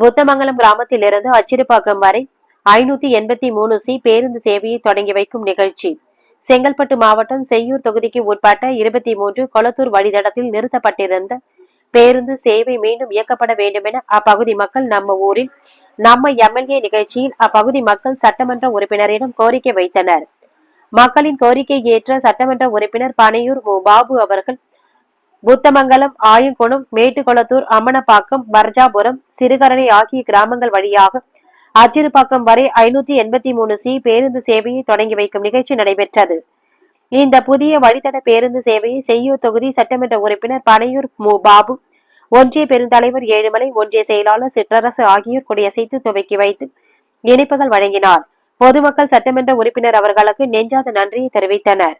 புத்தமங்கலம் கிராமத்திலிருந்து அச்சிறுபாக்கம் வரை ஐநூத்தி எண்பத்தி மூணு சி பேருந்து சேவையை தொடங்கி வைக்கும் நிகழ்ச்சி. செங்கல்பட்டு மாவட்டம் செய்யூர் தொகுதிக்கு உட்பட்ட இருபத்தி மூன்று கொளத்தூர் வழித்தடத்தில் நிறுத்தப்பட்டிருந்த பேருந்து சேவை மீண்டும் இயக்கப்பட வேண்டும் என அப்பகுதி மக்கள் நம்ம ஊரில் நம்ம எம்எல்ஏ நிகழ்ச்சியில் அப்பகுதி மக்கள் சட்டமன்ற உறுப்பினரிடம் கோரிக்கை வைத்தனர். மக்களின் கோரிக்கை ஏற்ற சட்டமன்ற உறுப்பினர் பனையூர் மு. பாபு அவர்கள் புத்தமங்கலம் ஆயங்குணம் மேட்டுக்குளத்தூர் அம்மனப்பாக்கம் வர்ஜாபுரம் சிறுகரணை ஆகிய கிராமங்கள் வழியாக அச்சிறுபாக்கம் வரை ஐநூத்தி எண்பத்தி மூணு சி பேருந்து சேவையை தொடங்கி வைக்கும் நிகழ்ச்சி நடைபெற்றது. இந்த புதிய வழித்தட பேருந்து சேவையை செய்யூர் தொகுதி சட்டமன்ற உறுப்பினர் பனையூர் மு பாபு ஒன்றிய பெருந்தலைவர் ஏழுமலை ஒன்றிய செயலாளர் சிற்றரசு ஆகியோர் கொடியசைத்து துவக்கி வைத்து இணைப்புகள் வழங்கினார். பொதுமக்கள் சட்டமன்ற உறுப்பினர் அவர்களுக்கு நெஞ்சாத நன்றியை தெரிவித்தனர்.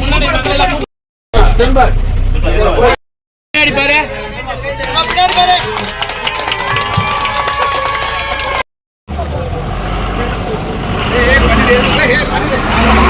முன்னாடி மக்கள் எல்லாம் முன்னாடி பாரு சண்டை கிடையாதுலாம் வாக்குவாதம் அவ்வளவுதான். ரெண்டு நாளைக்கு